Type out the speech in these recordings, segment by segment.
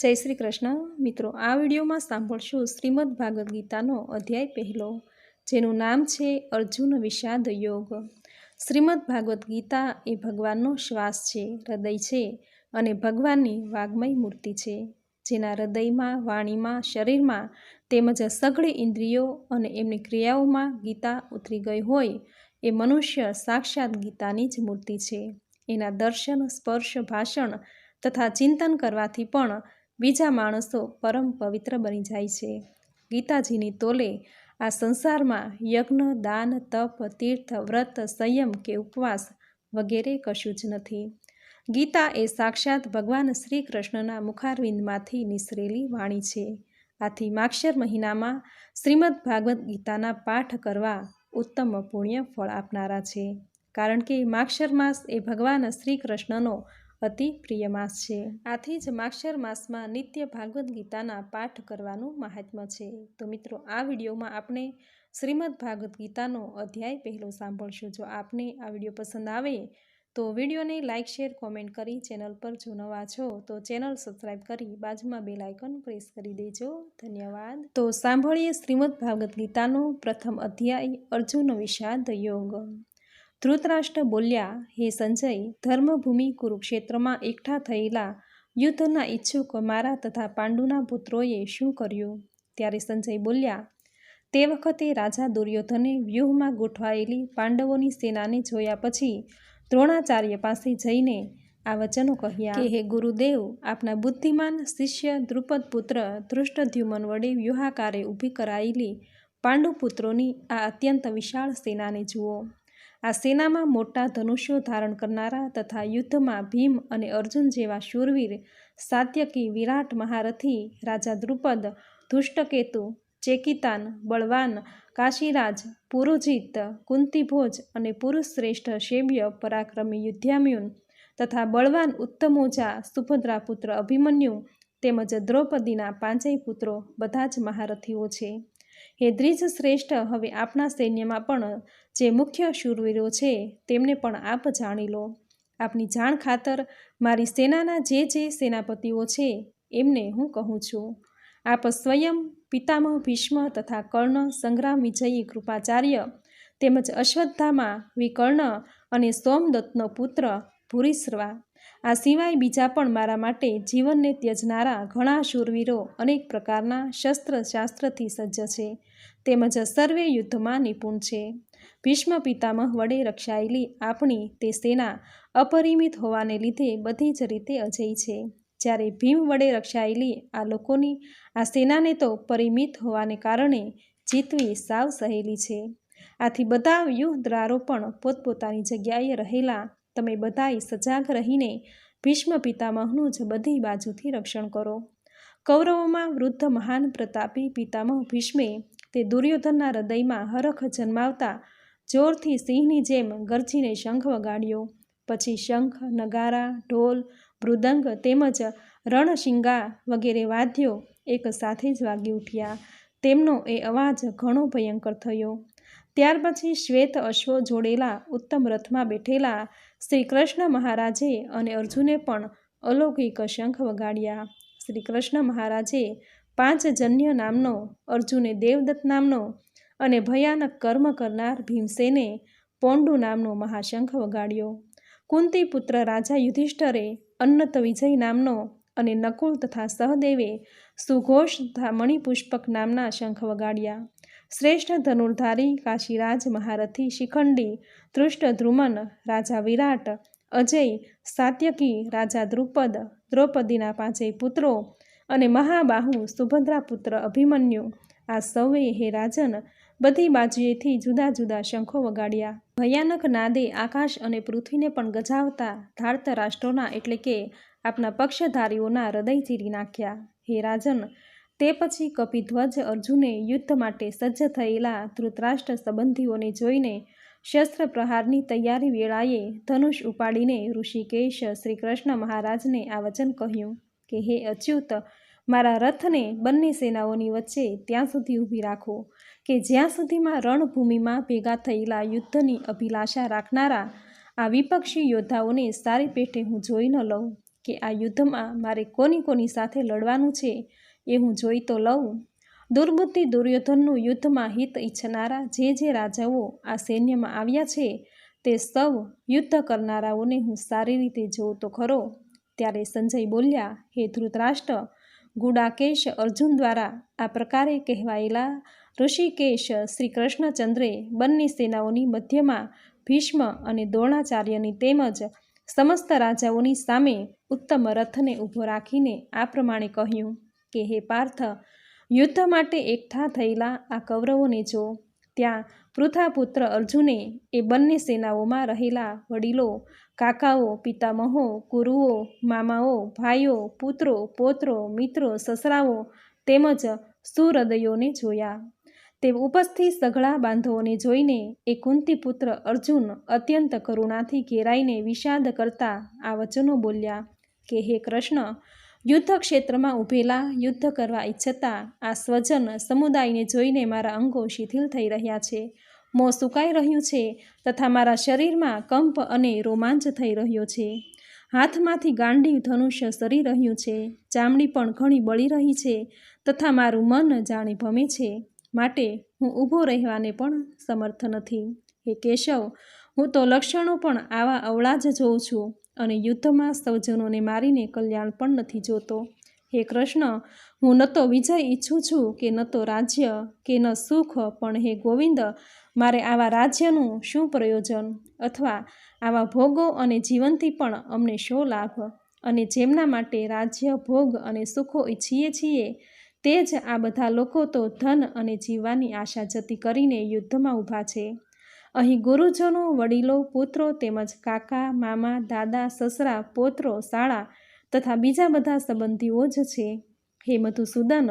જય શ્રી કૃષ્ણ. મિત્રો, આ વિડીયોમાં સાંભળશું શ્રીમદ ભાગવદ્ ગીતાનો અધ્યાય પહેલો, જેનું નામ છે અર્જુન વિષાદ યોગ. શ્રીમદ ભાગવદ્ ગીતા એ ભગવાનનો શ્વાસ છે, હૃદય છે અને ભગવાનની વાગ્મય મૂર્તિ છે, જેના હૃદયમાં, વાણીમાં, શરીરમાં તેમજ સઘળી ઇન્દ્રિયો અને એમની ક્રિયાઓમાં ગીતા ઉતરી ગઈ હોય એ મનુષ્ય સાક્ષાત ગીતાની જ મૂર્તિ છે. એના દર્શન, સ્પર્શ, ભાષણ તથા ચિંતન કરવાથી પણ બીજા માણસો પરમ પવિત્ર બની જાય છે. ગીતાજીની તોલે આ સંસારમાં યજ્ઞ, દાન, તપ, તીર્થ, વ્રત, સંયમ કે ઉપવાસ વગેરે કશું જ નથી. ગીતા એ સાક્ષાત ભગવાન શ્રી કૃષ્ણના મુખારવિંદમાંથી નિસરેલી વાણી છે. આથી માક્ષર મહિનામાં શ્રીમદ ભાગવદ્ ગીતાના પાઠ કરવા ઉત્તમ પુણ્ય ફળ આપનારા છે. કારણ કે માક્ષર માસ એ ભગવાન શ્રી કૃષ્ણનો અતિ પ્રિય માસ છે. આથી જ માક્ષર માસમાં નિત્ય ભાગવદ્ ગીતાના પાઠ કરવાનું મહાત્મ્ય છે. તો મિત્રો, આ વિડીયોમાં આપણે શ્રીમદ ભાગવદ્ ગીતાનો અધ્યાય પહેલો સાંભળશું. જો આપને આ વીડિયો પસંદ આવે, તો વિડીયોને લાઇક શેર, કોમેન્ટ કરી ચેનલ પર જો નવા છો, તો ચેનલ સબસ્ક્રાઈબ કરી બાજુમાં બેલ આઇકન પ્રેસ કરી દેજો. ધન્યવાદ. તો સાંભળીએ શ્રીમદ ભાગવદ્ ગીતાનો પ્રથમ અધ્યાય અર્જુન વિષાદ યોગ. ધૃતરાષ્ટ્ર બોલ્યા, હે સંજય, ધર્મભૂમિ કુરુક્ષેત્રમાં એકઠા થયેલા યુદ્ધના ઈચ્છુક મારા તથા પાંડુના પુત્રોએ શું કર્યું? ત્યારે સંજય બોલ્યા, તે વખતે રાજા દુર્યોધને વ્યૂહમાં ગોઠવાયેલી પાંડવોની સેનાને જોયા પછી દ્રોણાચાર્ય પાસે જઈને આ વચનો કહ્યા, કે હે ગુરુદેવ, આપના બુદ્ધિમાન શિષ્ય દ્રુપદ પુત્ર ધૃષ્ટધ્યુમન વડે વ્યૂહાકારે ઊભી કરાયેલી પાંડુપુત્રોની આ અત્યંત વિશાળ સેનાને જુઓ. આ સેનામાં મોટા ધનુષ્યો ધારણ કરનારા તથા યુદ્ધમાં ભીમ અને અર્જુન જેવા શૂરવીર, સાત્યકી વિરાટ મહારથી રાજા દ્રુપદ, ધુષ્ટકેતુ, ચેકિતાન, બળવાન, કાશીરાજ પુરુજીત કુંતીભોજ અને પુરુષ શ્રેષ્ઠ શેબ્ય પરાક્રમી યુદ્ધામ્યુન તથા બળવાન ઉત્તમોજા સુભદ્રા પુત્ર અભિમન્યુ તેમજ દ્રૌપદીના પાંચેય પુત્રો બધા જ મહારથીઓ છે. હે દ્વિજ શ્રેષ્ઠ હવે આપના સૈન્યમાં પણ જે મુખ્ય શૂરવીરો છે, તેમને પણ આપ જાણી લો. આપની જાણ ખાતર મારી સેનાના જે જે સેનાપતિઓ છે, એમને હું કહું છું. આપ સ્વયં પિતામહ ભીષ્મ તથા કર્ણ સંગ્રામ વિજયી કૃપાચાર્ય તેમજ અશ્વત્થામાં વિકર્ણ અને સોમદત્તનો પુત્ર ભૂરિશ્રવા આ સિવાય બીજા પણ મારા માટે જીવનને ત્યજનારા ઘણા શૂરવીરો અનેક પ્રકારના શસ્ત્ર શાસ્ત્રથી સજ્જ છે. તેમજ સર્વે યુદ્ધમાં નિપુણ છે. ભીષ્મ પિતામહ વડે રક્ષાયેલી આપણી તે સેના અપરિમિત હોવાને લીધે બધી જ રીતે અજય છે. જ્યારે ભીમ વડે રક્ષાયેલી આ લોકોની આ સેનાને તો પરિમિત હોવાને કારણે જીતવી સાવ સહેલી છે. આથી બધા યુદ્ધદ્વારો પણ પોતપોતાની જગ્યાએ રહેલા તમે બધાએ સજાગ રહીને ભીષ્મ પિતામહનું જ બધી બાજુથી રક્ષણ કરો. કૌરવોમાં વૃદ્ધ મહાન પ્રતાપી પિતામહ ભીષ્મે તે દુર્યોધનના હૃદયમાં હરખ જન્માવતા જોરથી સિંહની જેમ ગરજીને શંખ વગાડ્યો. પછી શંખ, નગારા, ઢોલ, મૃદંગ તેમજ રણશિંગા વગેરે વાદ્યો એક સાથે જ વાગી ઉઠ્યા. તેમનો એ અવાજ ઘણો ભયંકર થયો. ત્યાર પછી શ્વેત અશ્વો જોડેલા ઉત્તમ રથમાં બેઠેલા શ્રી કૃષ્ણ મહારાજે અને અર્જુને પણ અલૌકિક શંખ વગાડ્યા. શ્રી કૃષ્ણ મહારાજે પાંચ જન્ય નામનો, અર્જુને દેવદત્ત નામનો અને ભયાનક કર્મ કરનાર ભીમસેને પોંડુ નામનો મહાશંખ વગાડ્યો. કુંતી પુત્ર રાજા યુધિષ્ઠરે અન્નત વિજય નામનો અને નકુલ તથા સહદેવે સુઘોષ તથા મણિપુષ્પક નામના શંખ વગાડ્યા. શ્રેષ્ઠ ધનુર્ધારી કાશીરાજ મહારથી શિખંડી ધૃષ્ટ ધ્રુમન, રાજા વિરાટ, અજય, સાત્યકી, રાજા દ્રુપદ, દ્રૌપદીના પાંચેય પુત્રો અને મહાબાહુ સુભદ્રા પુત્ર અભિમન્યુ. આ સૌએ હે રાજન, બધી બાજુએથી જુદા જુદા શંખો વગાડ્યા. ભયાનક નાદે આકાશ અને પૃથ્વીને પણ ગજાવતા ધાર્ત રાષ્ટ્રોના એટલે કે આપના પક્ષધારીઓના હૃદય ચીરી નાખ્યા. હે રાજન તે પછી કપિધ્વજ અર્જુને યુદ્ધ માટે સજ્જ થયેલા ધૃતરાષ્ટ્ર સંબંધીઓને જોઈને શસ્ત્ર પ્રહારની તૈયારી વેળાએ ધનુષ ઉપાડીને ઋષિકેશ શ્રી કૃષ્ણ મહારાજને આ વચન કહ્યું કે, હે અચ્યુત, મારા રથને બંને સેનાઓની વચ્ચે ત્યાં સુધી ઊભી રાખો, કે જ્યાં સુધીમાં રણભૂમિમાં ભેગા થયેલા યુદ્ધની અભિલાષા રાખનારા આ વિપક્ષી યોદ્ધાઓને સારી પેઠે હું જોઈ ન લઉં, કે આ યુદ્ધમાં મારે કોની કોની સાથે લડવાનું છે એ હું જોઈ તો લઉં. દુર્બુદ્ધિ દુર્યોધનનું યુદ્ધમાં હિત ઈચ્છનારા જે જે રાજાઓ આ સૈન્યમાં આવ્યા છે, તે સૌ યુદ્ધ કરનારાઓને હું સારી રીતે જોઉં તો ખરો. ત્યારે સંજય બોલ્યા, હે ધૃતરાષ્ટ્ર, ગુડાકેશ અર્જુન દ્વારા આ પ્રકારે કહેવાયેલા ઋષિકેશ શ્રી કૃષ્ણચંદ્રે બંને સેનાઓની મધ્યમાં ભીષ્મ અને દ્રોણાચાર્યની તેમજ સમસ્ત રાજાઓની સામે ઉત્તમ રથને ઊભો રાખીને આ પ્રમાણે કહ્યું. કે, હે પાર્થ, યુદ્ધ માટે એકઠા થયેલા આ કૌરવોને જો ત્યાં પૃથાપુત્ર અર્જુને એ બંને સેનાઓમાં રહેલા વડીલો, કાકાઓ, પિતામહો, ગુરુઓ, મામાઓ, ભાઈઓ, પુત્રો, પોત્રો, મિત્રો, સસરાઓ તેમજ સુહૃદયોને જોયા. તે ઉપસ્થિત સઘળા બાંધવોને જોઈને એ કુંતીપુત્ર અર્જુન અત્યંત કરુણાથી ઘેરાઈને વિષાદ કરતા આ વચનો બોલ્યા કે, હે કૃષ્ણ યુદ્ધ ક્ષેત્રમાં ઊભેલા યુદ્ધ કરવા ઈચ્છતા આ સ્વજન સમુદાયને જોઈને મારા અંગો શિથિલ થઈ રહ્યા છે. મોં સુકાઈ રહ્યું છે તથા મારા શરીરમાં કંપ અને રોમાંચ થઈ રહ્યો છે. હાથમાંથી ગાંડી ધનુષ્ય સરી રહ્યું છે. ચામડી પણ ઘણી બળી રહી છે તથા મારું મન જાણે ભમે છે. માટે હું ઊભો રહેવાને પણ સમર્થ નથી. હે કેશવ, હું તો લક્ષણો પણ આવા અવળા જ જોઉં છું. અને યુદ્ધમાં સૌજનોને મારીને કલ્યાણ પણ નથી જોતો. હે કૃષ્ણ, હું ન તો વિજય ઈચ્છું છું કે ન તો રાજ્ય, કે ન સુખ, પણ હે ગોવિંદ, મારે આવા રાજ્યનું શું પ્રયોજન? અથવા આવા ભોગો અને જીવનથી પણ અમને શો લાભ? અને જેમના માટે રાજ્ય, ભોગ અને સુખો ઈચ્છીએ છીએ, તે જ આ બધા લોકો તો ધન અને જીવવાની આશા જતી કરીને યુદ્ધમાં ઊભા છે. અહીં ગુરુજનો, વડીલો, પુત્રો તેમજ કાકા, મામા, દાદા, સસરા, પોત્રો, શાળા તથા બીજા બધા સંબંધીઓ જ છે. હે મધુસૂદન,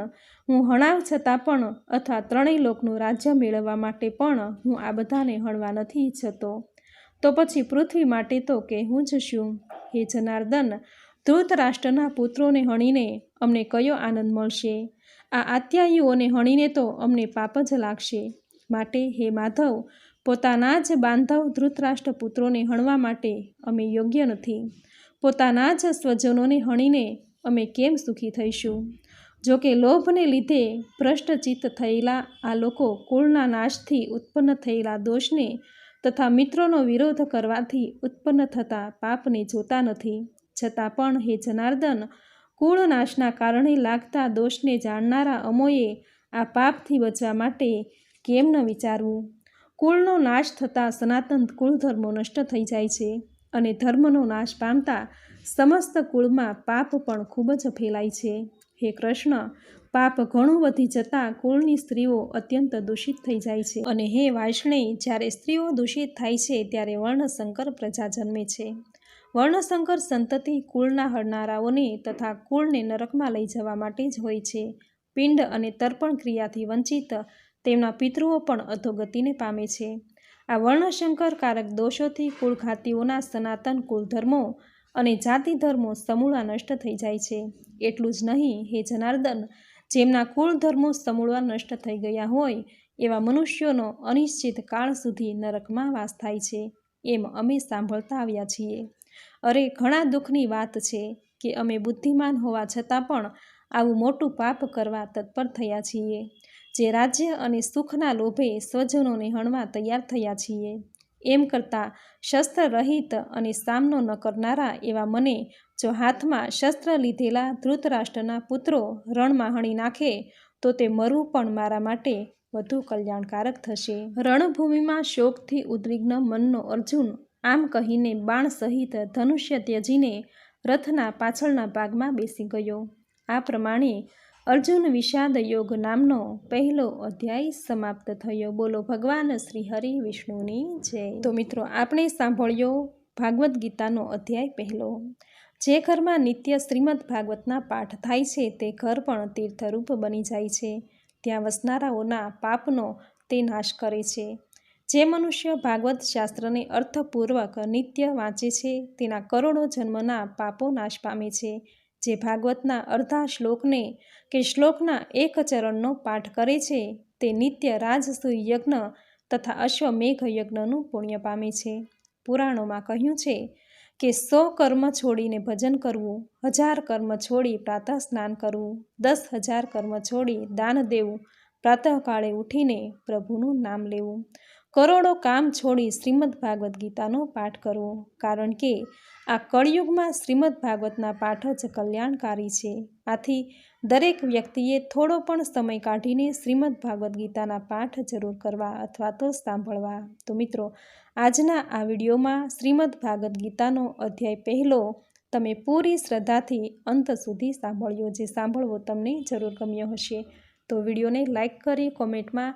હું હણાવ છતાં પણ અથવા ત્રણેય લોકનું રાજ્ય મેળવવા માટે પણ હું આ બધાને હણવા નથી ઈચ્છતો તો પછી પૃથ્વી માટે તો કે હું જ શું? હે જનાર્દન ધૃતરાષ્ટ્રના પુત્રોને હણીને અમને કયો આનંદ મળશે? આ આત્યાયીઓને હણીને તો અમને પાપ જ લાગશે. માટે હે માધવ પોતાના જ બાંધવ ધૃતરાષ્ટ્ર પુત્રોને હણવા માટે અમે યોગ્ય નથી. પોતાના જ સ્વજનોને હણીને અમે કેમ સુખી થઈશું? જો કે લોભને લીધે ભ્રષ્ટચિત્ત થયેલા આ લોકો કુળના નાશથી ઉત્પન્ન થયેલા દોષને તથા મિત્રોનો વિરોધ કરવાથી ઉત્પન્ન થતા પાપને જોતા નથી. છતાં પણ હે જનાર્દન, કુળ નાશના કારણે લાગતા દોષને જાણનારા અમોએ આ પાપથી બચવા માટે કેમ ન વિચારવું? કુળનો નાશ થતાં સનાતન કુળધર્મો નષ્ટ થઈ જાય છે અને ધર્મનો નાશ પામતા સમસ્ત કુળમાં પાપ પણ ખૂબ જ ફેલાય છે. હે કૃષ્ણ, પાપ ઘણું વધી જતાં કુળની સ્ત્રીઓ અત્યંત દૂષિત થઈ જાય છે અને હે વાર્ષ્ણેય, જ્યારે સ્ત્રીઓ દૂષિત થાય છે, ત્યારે વર્ણશંકર પ્રજા જન્મે છે. વર્ણશંકર સંતતિ કુળના હરનારાઓને તથા કુળને નરકમાં લઈ જવા માટે જ હોય છે. પિંડ અને તર્પણ ક્રિયાથી વંચિત તેમના પિતૃઓ પણ અધોગતિને પામે છે. આ વર્ણશંકર કારક દોષોથી કુળઘાતીઓના સનાતન કુળધર્મો અને જાતિ ધર્મો સમૂળા નષ્ટ થઈ જાય છે. એટલું જ નહીં, હે જનાર્દન, જેમના કુળ ધર્મો સમૂળવા નષ્ટ થઈ ગયા હોય, એવા મનુષ્યોનો અનિશ્ચિત કાળ સુધી નરકમાં વાસ થાય છે, એમ અમે સાંભળતા આવ્યા છીએ. અરે, ઘણા દુઃખની વાત છે કે અમે બુદ્ધિમાન હોવા છતાં પણ આવું મોટું પાપ કરવા તત્પર થયા છીએ. જે રાજ્ય અને સુખના લોભે સ્વજનોને હણવા તૈયાર થયા છીએ. એમ કરતાં શસ્ત્ર રહિત અને સામનો ન કરનારા એવા મને જો હાથમાં શસ્ત્ર લીધેલા ધૃતરાષ્ટ્રના પુત્રો રણમાં હણી નાખે, તો તે મરવું પણ મારા માટે વધુ કલ્યાણકારક થશે. રણભૂમિમાં શોકથી ઉદ્વિગ્ન મનનો અર્જુન આમ કહીને બાણ સહિત ધનુષ્ય ત્યજીને રથના પાછળના ભાગમાં બેસી ગયો. આ પ્રમાણે અર્જુન વિષાદ યોગ નામનો પહેલો અધ્યાય સમાપ્ત થયો. બોલો, ભગવાન શ્રી હરિ વિષ્ણુની જય. તો મિત્રો, આપણે સાંભળ્યો ભાગવદ્ ગીતાનો અધ્યાય પહેલો. જે ઘરમાં નિત્ય શ્રીમદ ભાગવતના પાઠ થાય છે, તે ઘર પણ તીર્થરૂપ બની જાય છે. ત્યાં વસનારાઓના પાપનો તે નાશ કરે છે. જે મનુષ્ય ભાગવત શાસ્ત્રને અર્થપૂર્વક નિત્ય વાંચે છે, તેના કરોડો જન્મના પાપો નાશ પામે છે. જે ભાગવતના અર્ધા શ્લોકને કે શ્લોકના એક ચરણનો પાઠ કરે છે, તે નિત્ય રાજસૂય યજ્ઞ તથા અશ્વમેઘ યજ્ઞનું પુણ્ય પામે છે. પુરાણોમાં કહ્યું છે કે સો કર્મ છોડીને ભજન કરવું, હજાર કર્મ છોડી પ્રાતઃ સ્નાન કરવું, દસ હજાર કર્મ છોડી દાન દેવું, પ્રાતઃકાળે ઉઠીને પ્રભુનું નામ લેવું. કરોડો કામ છોડી શ્રીમદ ભાગવદ્ ગીતાનો પાઠ કરવો. કારણ કે આ કળિયુગમાં શ્રીમદ ભાગવતના પાઠ જ કલ્યાણકારી છે. આથી દરેક વ્યક્તિએ થોડો પણ સમય કાઢીને શ્રીમદ ભાગવદ્ ગીતાના પાઠ જરૂર કરવા અથવા તો સાંભળવા. તો મિત્રો, આજના આ વિડીયોમાં શ્રીમદ ભાગવદ્ ગીતાનો અધ્યાય પહેલો તમે પૂરી શ્રદ્ધાથી અંત સુધી સાંભળ્યો. જે સાંભળવો તમને જરૂર ગમ્યો હશે. તો વિડીયોને લાઇક કરી, કોમેન્ટમાં